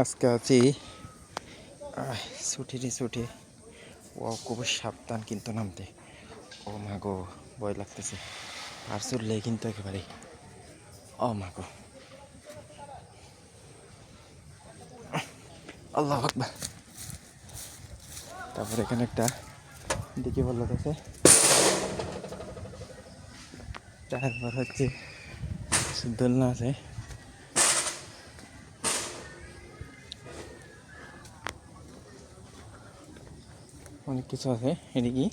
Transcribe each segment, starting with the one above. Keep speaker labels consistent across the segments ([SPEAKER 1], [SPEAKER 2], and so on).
[SPEAKER 1] আজকে আছি। আহ, ছুটিরই ছুটি। ও খুব সাবধান কিন্তু নামতে। ও মা গো ভয় লাগতেছে। আর চললে কিন্তু একেবারে ও মা গো। আল্লাহ আকবার। তারপর এখানে একটা দেখি বলল আছে তারপর হচ্ছে দোলনা আছে। অনেক কিছু আছে এদিকে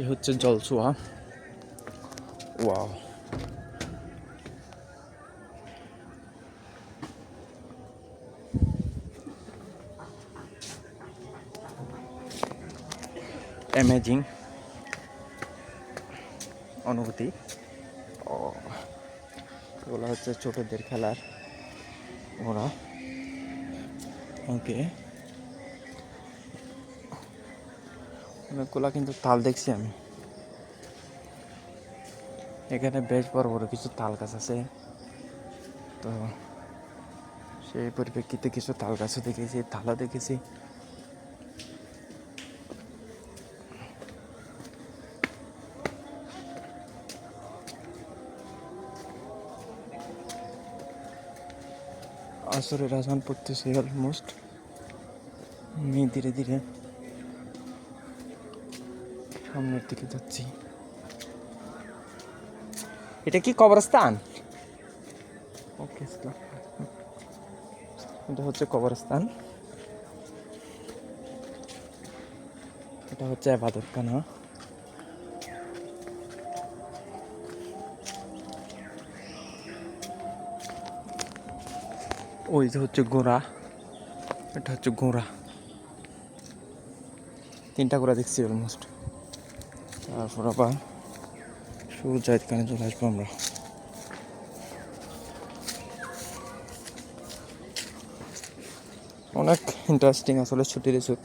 [SPEAKER 1] এই হচ্ছে জলছোয়া ওয়াও অ্যামেজিং অনুভূতি। ও, এগুলো হচ্ছে ছোটোদের খেলার ওরা ওকে অনেকগুলা কিন্তু তাল দেখছি আমি। এখানে বেশ বড় বড় কিছু তাল গাছ আছে। তো সেই পরিপ্রেক্ষিতে কিছু তাল গাছও দেখেছি, তালও দেখেছি। আসরের আজান পড়তেছে অলমোস্ট আমি ধীরে ধীরে সামনের দিকে যাচ্ছি। এটা কি কবরস্থান? ওকে এটা হচ্ছে কবরস্থান। এটা হচ্ছে আবাদতখানা। ওই যে হচ্ছে গোড়া। এটা হচ্ছে গোড়া। তিনটা গোড়া দেখছি অলমোস্ট তারপর আবার সূর্য কানে চলে আসব আমরা। অনেক ইন্টারেস্টিং আসলে ছুটির ছুট